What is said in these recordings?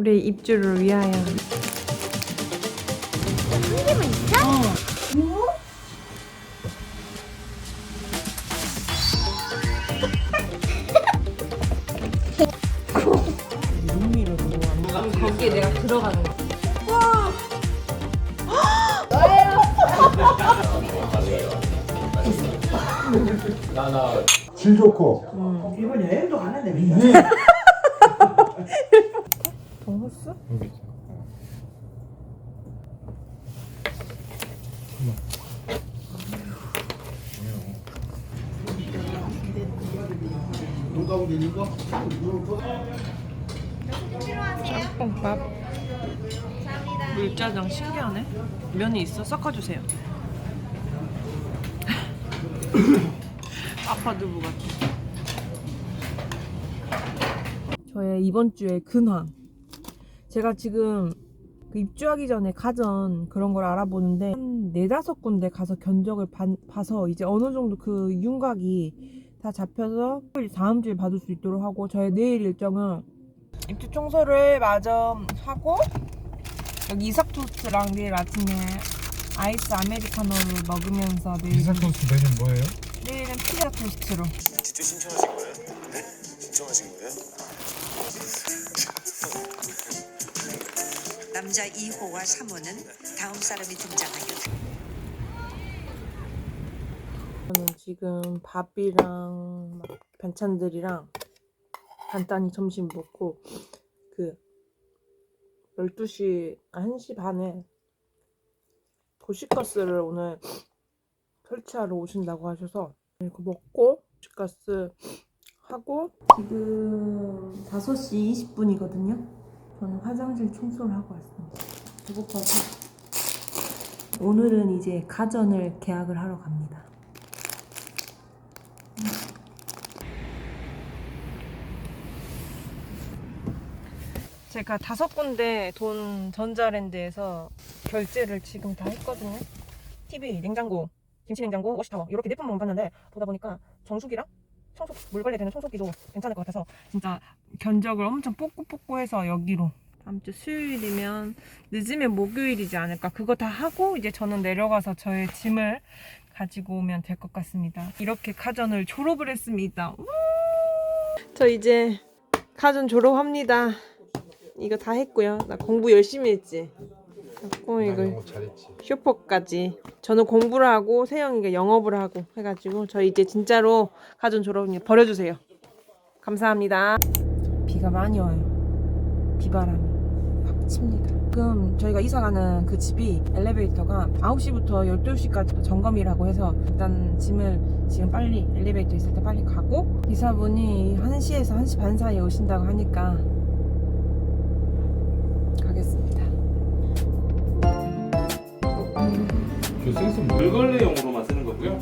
우리 입주를 위하여. 거기에 내가 들어가는 거. 질 좋고. 일본 여행도 가는데 왜 이게 동호스? 눈 감고 되는 거? 짬뽕밥. 물짜장 신기하네. 면이 있어? 섞어주세요. 아빠 두부 같아. 저의 이번 주의 근황. 제가 지금 그 입주하기 전에 가전 그런 걸 알아보는데 한 네다섯 군데 가서 견적을 반- 봐서 이제 어느 정도 그 윤곽이 다 잡혀서 다음 주에 받을 수 있도록 하고 저의 내일 일정은 입주 청소를 마저 하고 여기 이삭 토스트랑 내일 아침에 아이스 아메리카노를 먹으면서 내일 이사토스 메뉴 뭐예요? 내일은 피자 토스트로 직접 신청하신 거예요? 네? 신청하신 거예요? 남자 2호와 3호는 다음 사람이 등장하여 저는 지금 밥이랑 막 반찬들이랑 간단히 점심 먹고 그 12시, 아 1시 반에 도시가스를 오늘 설치하러 오신다고 하셔서 이거 먹고 도시가스 하고 지금 5시 20분이거든요. 저는 화장실 청소를 하고 왔습니다. 배고파서 오늘은 이제 가전을 계약을 하러 갑니다. 제가 다섯 군데 돈 전자랜드에서 결제를 지금 다 했거든요. TV, 냉장고, 김치냉장고, 워시타워 이렇게 네 품만 봤는데 보다 보니까 정수기랑 청소 물 관리되는 청소기도 괜찮을 것 같아서 진짜 견적을 엄청 뽑고 뽑고 해서 여기로 다음 주 수요일이면 늦으면 목요일이지 않을까 그거 다 하고 이제 저는 내려가서 저의 짐을 가지고 오면 될 것 같습니다. 이렇게 가전을 졸업을 했습니다. 우! 저 이제 가전 졸업합니다. 이거 다 했고요. 나 공부 열심히 했지. 그리고 이거 영어 잘했지 슈퍼까지. 저는 공부를 하고 세영이가 영업을 하고 해가지고 저 이제 진짜로 가전 졸업입니다. 버려주세요. 감사합니다. 비가 많이 와요. 비바람이 막 칩니다. 지금 저희가 이사가는 그 집이 엘리베이터가 9시부터 12시까지 점검이라고 해서 일단 짐을 지금 빨리 엘리베이터 있을 때 빨리 가고 이사분이 1시에서 1시 반 사이에 오신다고 하니까 그 센스 뭐 물걸레용으로만 쓰는 거고요.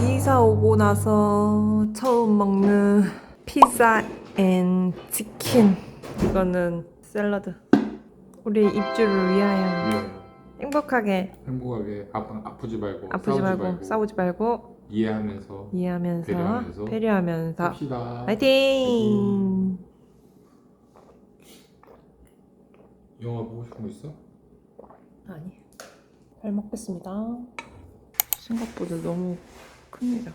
이사 오고 나서 처음 먹는 피자 앤 치킨. 이거는 샐러드. 우리 입주를 위하여 예. 행복하게 행복하게 아파, 아프지 말고 아프지 싸우지 말고, 싸우지 말고 이해하면서 이해하면서 배려하면서 배려하면서 합시다 화이팅! 영화 보고 싶은 거 있어? 아니 잘 먹겠습니다. 생각보다 너무 큽니다.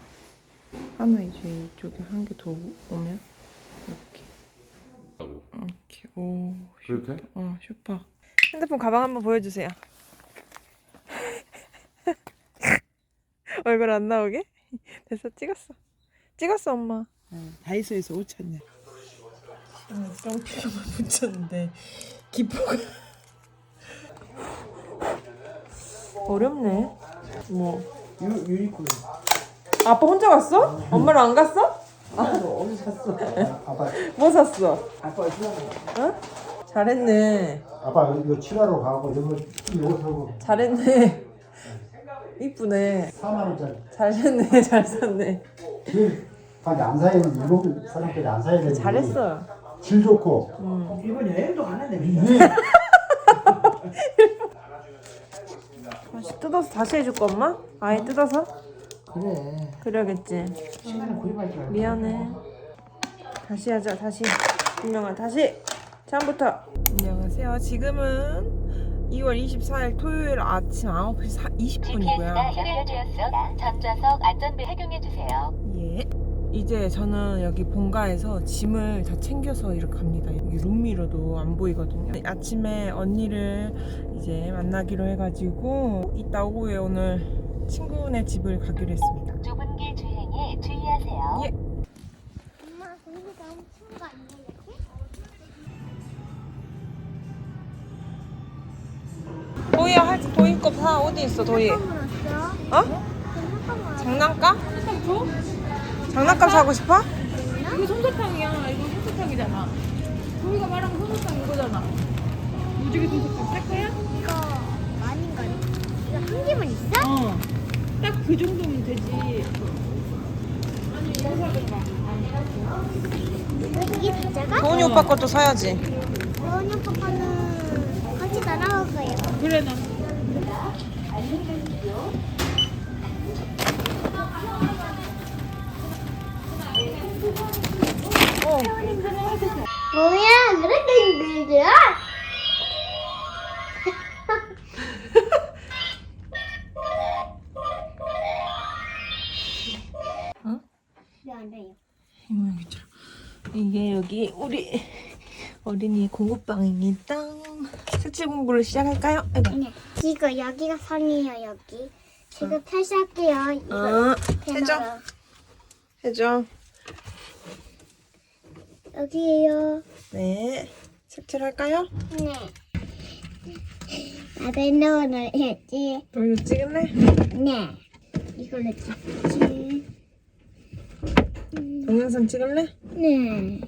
하나 이제 이쪽에 한 개 더 오면 이렇게 이렇게 오 그렇게? 어, 슈퍼. 핸드폰 가방 한번 보여주세요. 얼굴 안 나오게? 됐어, 찍었어. 찍었어, 엄마. 다이소에서 5천원 쌍피가 붙였는데 기포가 어렵네. 뭐 유, 유니콘 아빠 혼자 갔어? 엄마랑 안 갔어? 어디 샀어? 아빠 뭐 샀어? 아빠가 좋아하는 어? 잘했네. 아빠 이거 칠하러 가고 이거 이거 사고 잘했네. 이쁘네. 4만 원짜리 잘 샀네. 잘 샀네. 밖에 안 사야 되는 일곱 사람까지 안 사야 되는 잘했어. 질 좋고 일본 여행도 가는데 왜 이게 다시 뜯어서 다시 해줄까 엄마? 아예 뜯어서? 그래. 그래야겠지. 시간에 구입할 줄 알고. 미안해. 다시 하자, 다시. 분명아, 다시. 처음부터. 안녕하세요. 지금은 2월 24일 토요일 아침 9시 20분이고요. 연결되었습니다. 전좌석 안전벨 착용해 주세요. 예. 이제 저는 여기 본가에서 짐을 다 챙겨서 이렇게 갑니다. 여기 룸미러도 안 보이거든요. 아침에 언니를 이제 만나기로 해가지고 이따 오후에 오늘 친구네 집을 가기로 했습니다. 좁은 길 주행에 주의하세요. 예. 엄마 공기 너무 추운 거 아니야 이렇게? 도희야, 할 도희 거 사. 어디 있어, 도희? 어? 장난감 장난감? 장난감 사고 싶어? 이거 솜사탕이야. 이거 솜사탕이잖아. 우리가 말한 거 솜사탕 이거잖아. 무지개 솜사탕 살 거야? 이거 아닌가? 이거 한 개만 있어? 어. 딱 그 정도면 되지. 이게 다 작아? 도훈이 오빠 것도 사야지. 원이 오빠 거는 같이 날아갈 거예요 그래 나. 뭐야 그렇게 힘들어? 어? 왜안 돼요? 이게 여기 우리 어린이 공부방입니다. 색칠 공부를 시작할까요? 아이고. 네. 이거 여기가 선이에요 여기 지금 펼칠게요 이거 어, 배너로. 해줘. 해줘. 여기에요 네. 색칠할까요? 네 아, 배너로 해야지 너 이거 찍을래? 네 이걸로 찍지 동영상 찍을래? 네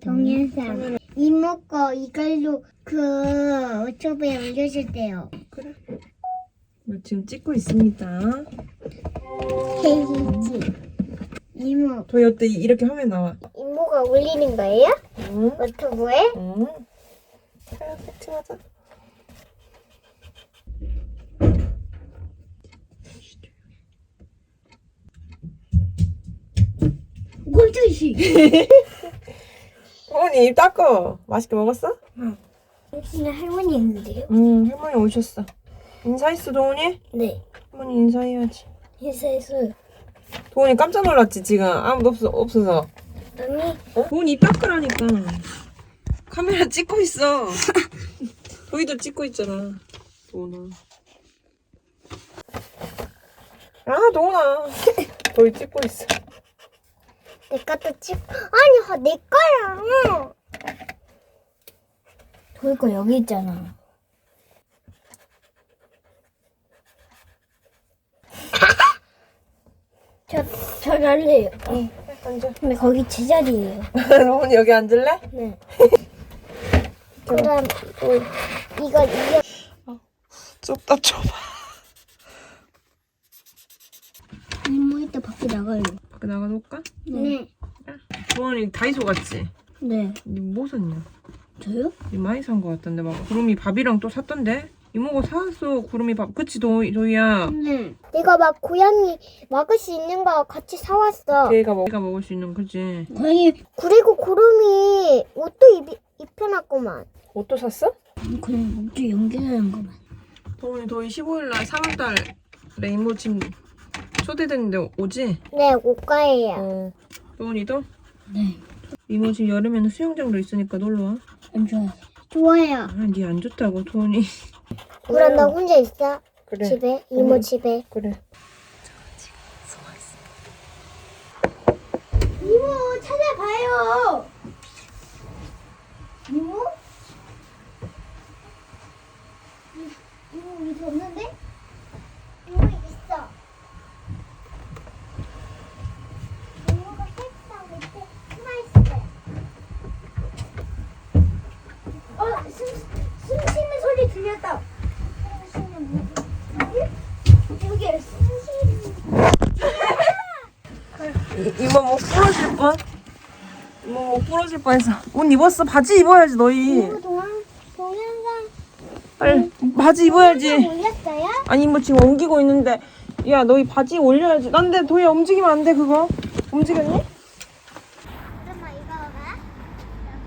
동영상 이모 거 이걸로 그 유튜브에 올려줄 때요 그래. 뭐 지금 찍고 있습니다. 헤이지 이모 도희 어때? 이렇게 화면 나와. 이모가 올리는 거예요? 응? 유튜브에? 응. 그래, 색칠하자. 꼴뚜시 도훈이 입 닦어. 맛있게 먹었어? 역시나 할머니 있는데요? 응, 할머니 오셨어. 인사했어, 도훈이? 네 할머니 인사해야지. 인사했어요 도훈이 깜짝 놀랐지, 지금. 아무도 없어, 없어서. 언니 도훈이 입 닦으라니까. 카메라 찍고 있어. 도희도 찍고 있잖아. 도훈아. 아, 도훈아. 도희 찍고 있어. 내 것도 찍 아니 아, 내 거야 돌거 여기 있잖아 저, 저 할래요 앉아. 근데 거기 제자리예요 도훈이 여기 앉을래? 네 그럼 뭐, 이거 이거 좁다, 좁아. 이모 이따 밖에 나가요 밖에 나가놓을까? 네 도훈이 다이소 갔지? 네. 니뭐 샀냐? 저요? 니 많이 산 거 같던데 막 구름이 밥이랑 또 샀던데? 이모가 사왔어 구름이 밥 그치 도, 도희야 네. 이거 막 고양이 먹을 수 있는 거 같이 사왔어. 걔가 먹, 걔가 먹을 수 있는 그치 고양이. 그리고 구름이 옷도 입, 입혀놨구만. 옷도 샀어? 그냥 목줄 연결하는 거만. 도훈이 도희 15일날 3월달 레인보 짐 초대됐는데 오지? 네, 옷가예요. 어 도훈이도? 네. 이모 지금 여름에는 수영장도 있으니까 놀러와 안 좋아요. 좋아요. 아니 안 좋다고 도훈이 그럼 나 혼자 있어. 그래 집에 이모 응. 집에. 그래 이모 찾아봐요. 이모? 이- 이모 여기 없는데? 이모 있어. 이모가 책상 밑에 숨어 있을 거야. 어, 숨, 숨 쉬는 소리 들렸다. 숨 쉬는 여기? 여기 숨 쉬는. 이, 이모 목 부러질 뻔 이모 목 부러질 뻔했어 옷 입었어 바지 입어야지 너희 이모 동안 동영상 빨리 바지 입어야지 올렸어요? 아니 뭐 지금 옮기고 있는데 야, 너이 바지 올려야지. 난데 도희야 움직이면 안 돼, 그거. 움직였니? 엄마 이거 봐.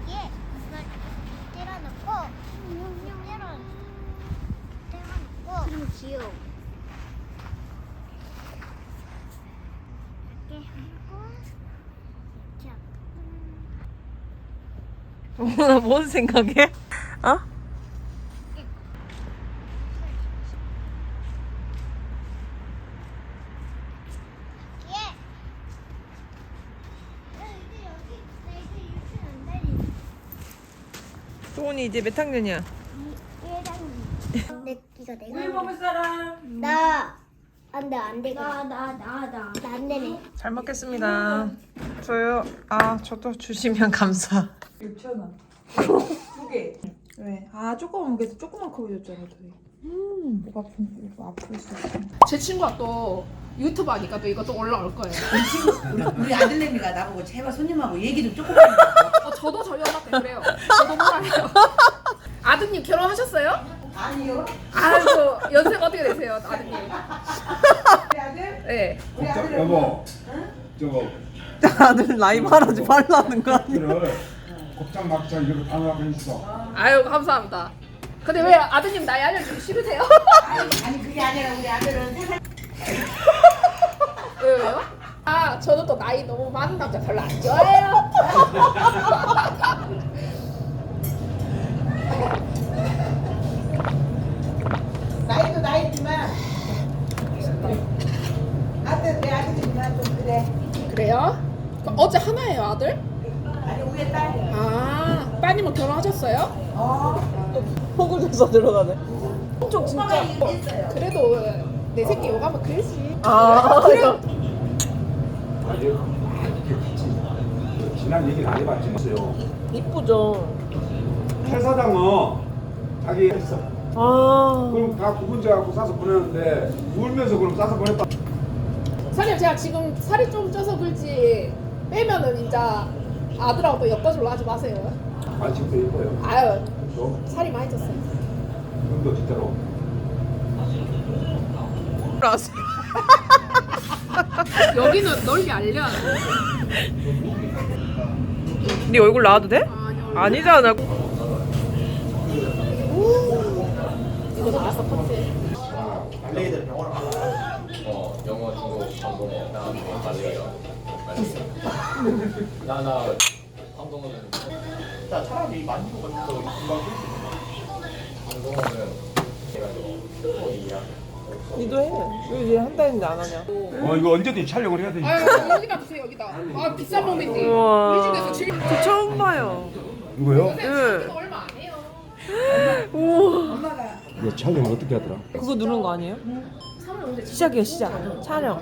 여기에 이걸 때려놓고 흉흉 때려 때려놓고 그럼 귀여워. 이렇게 나뭔 생각해? 어? 예. 여기 여기 나 이제 몇 학년이야? 내 내가 우유 먹을 사람. 나 안돼 안 돼 나 나 나나 안 되네. 잘 먹겠습니다. 저요. 아, 저도 주시면 감사. 6천 원. 두 개. 왜? 아 조금 먹겠어. 조금만 커 보였잖아 저희. 음. 목 아픈 목 아플 수 있어. 제 친구가 또 유튜브 하니까 또 이거 또 올라올 거예요. 우리, 우리 아들내미가 나보고 제발 손님하고 얘기 좀 조금 해줘. 어, 저도 저희 엄마한테 그래요. 저도 뭐라해요. 아드님 결혼하셨어요? 아니요. 아이고 연세가 어떻게 되세요, 아드님? 우리 아들? 네. 우리 아들은 여보 저거 아들 나이 말하지 말라는 거 아니야? 그를 곱창 막창 이렇게 담아서 있어 아유 감사합니다. 근데 왜 아드님 나이 알려주기 싫으세요? 아니, 아니 그게 아니라 우리 아들은 세. 왜요? 아 저는 또 나이 너무 많은 남자 별로 안 좋아해요. 나이도 나이지만 아들 내 아들이지만 좀 그래. 그래요? 그럼 어제 하나예요 아들? 우리 딸. 아 따님은 결혼하셨어요? 어. 호구 줘서 들어가네. 엄청 진짜. 그래도 내 새끼 욕하면 그러지. 아, 이거. 아 이렇게 같이 지난 얘기는 안 해봤지만요 이쁘죠? 최 사장은 자기 했어 아. 그럼 다 구분자갖고 싸서 보내는데 울면서 그럼 싸서 보냈다 사장님 제가 지금 살이 좀 쪄서 그렇지 빼면은 이제 아들하고 또 엮어줄라 하지 마세요. 아 지금도 예뻐요 아유 좀 살이 많이 쪘어요. 눈도 진짜로. 여기는 널리 알려. 네 얼굴 나와도 돼? 아, 아니잖아. 이거 나왔어 컷지. 어, 영어, 중국, 한국어, 나는 맞아요. 나나 한국어는 나 차라리 만지고 거 금방 한국어는 내가 좀 이야. 니도 해. 왜얘 한다는데 안 하냐? 어 이거 언제든지 촬영을 해야 되니까 아유 여기다 주세요 여기다. 아 비싼. 우와. 우리 집에서 제일 저 처음 봐요. 이거요? 네. 얼마 안 해요. 우와. 이거 촬영 어떻게 하더라? 그거 누른 거 아니에요? 시작이에요, 시작. 촬영.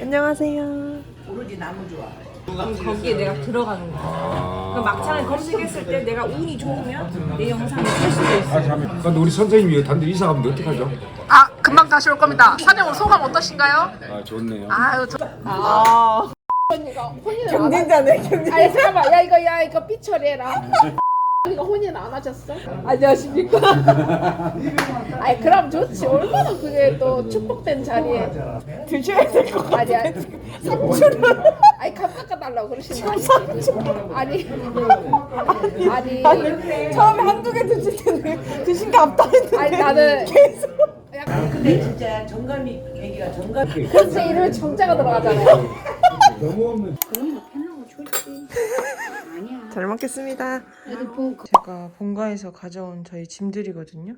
안녕하세요. 오로지 나무 좋아. 거기에 내가 들어가는 거야. 그럼 막창을 검색했을 때 내가 운이 좋으면 내 영상이 뜰 수도 있어. 아 잠깐 근데 우리 선생님이 단들 이사 가면 어떡 하죠? 아 금방 다시 올 겁니다. 사장님 소감 어떠신가요? 아 좋네요 아유 저. 아. 언니가 혼인을 안 경쟁자네, 경쟁자. 아니 잠깐만 야 이거 야 이거 삐처리해라 언니가 혼인 안 하셨어? 안녕하십니까 아니 그럼 좋지 얼마나 그게 또 축복된 자리에 드셔야 될 것 같아. 아니 아니 삼촌은 아니 값 깎아달라고 그러시는 거 아니 아니 아니 처음에 한두 개 드실 때는 드신 게 없다 했는데. 아니 나는 계속. 약간 근데 진짜 정감이 애기가 정감. 그래서 이름에 정자가 들어가잖아요 너무 없는 잘 먹겠습니다. 제가 본가에서 가져온 저희 짐들이거든요.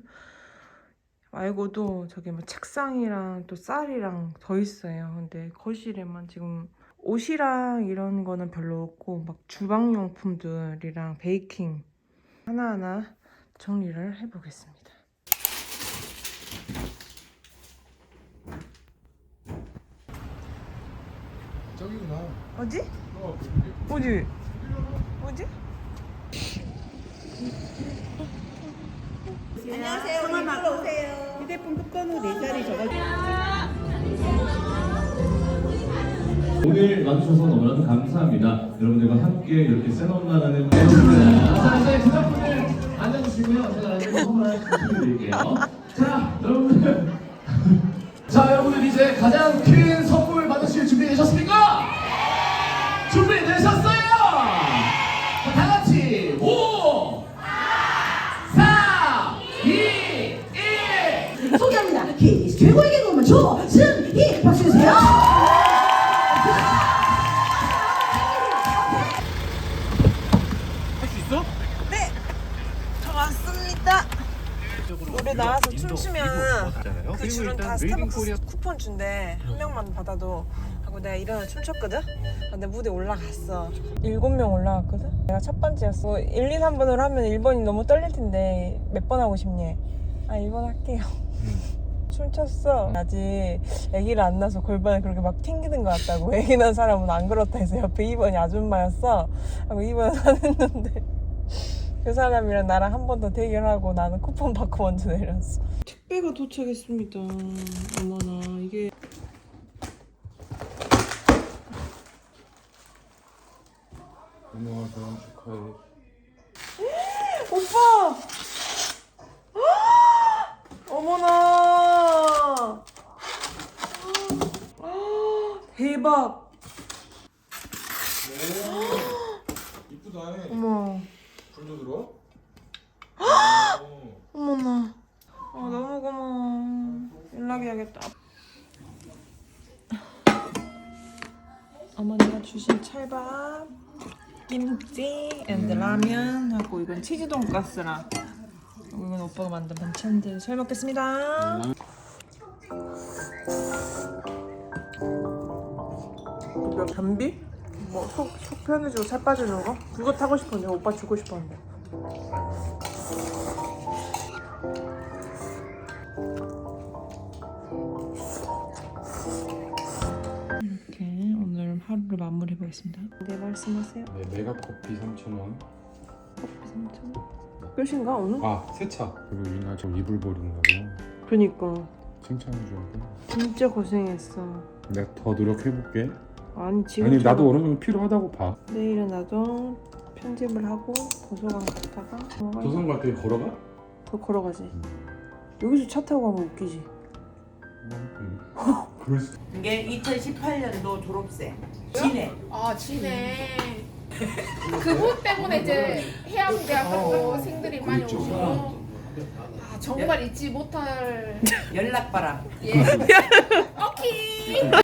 말고도 저기 뭐 책상이랑 또 쌀이랑 더 있어요. 근데 거실에만 지금 옷이랑 이런 거는 별로 없고 막 주방용품들이랑 베이킹 하나하나 정리를 해보겠습니다. 저기구나 어디? 어디? 어디? 오늘 와주셔서 너무나도 감사합니다. 여러분들과 함께 이렇게 센엄마라는 자, 이제 제작분들 앉아주시고요. 제가 나중에 선물 하나 드릴게요. 자, 여러분들. 자, 여러분들 이 이제 가장 큰 다 스타벅스 쿠폰 준대. 한 명만 받아도. 하고 내가 일어나 춤췄거든? 근데 무대 올라갔어. 일곱 명 올라갔거든? 내가 첫 번째였어. 1, 2, 3번으로 하면 1번이 너무 떨릴 텐데 몇 번 하고 싶니? 아 1번 할게요. 춤췄어. 아직 아기를 안 낳아서 골반을 그렇게 막 튕기는 것 같다고. 아기 낳은 사람은 안 그렇다 해서 옆에 2번이 아줌마였어. 하고 2번 하는데. 그 사람이랑 나랑 한 번 더 대결하고 나는 쿠폰 받고 먼저 내렸어. 택배가 도착했습니다. 어머나 이게 엄마가 결혼 축하해. 오빠! 어머나! 대박! 이쁘다. 어머, 불도 들어? 어머나. 고마워. 연락해야겠다. 어머니가 주신 찰밥, 김치, 앤드 라면 하고 이건 치즈 돈가스랑 이건 오빠가 만든 반찬들 잘 먹겠습니다. 이거 변비? 뭐 속 속 편해지고 살 빠지는 거? 그거 타고 싶었는데 오빠 주고 싶었는데. 마무리해 보겠습니다. 네 말씀하세요. 네, 메가커피 3,000원. 커피 3천. 끝인가 오늘? 아, 세차. 그리고 유나 저 이불 버린다고 그니까 칭찬해 줘야 진짜 고생했어. 돼. 내가 더 노력해볼게. 아니 지금 아니, 나도 어느 정도 필요하다고 봐. 내일은 나도 편집을 하고 도서관 갔다가 뭐 도선 갈때 걸어가? 더 걸어가지. 여기서 차 타고 가면 웃기지. 음. 그럴 수 이게 2018년도 졸업생 진해. 아 지네. 그분 때문에 이제 해양대학교 생들이 많이 오고. 아 정말 잊지 못할 연락바람. 예. 오케이.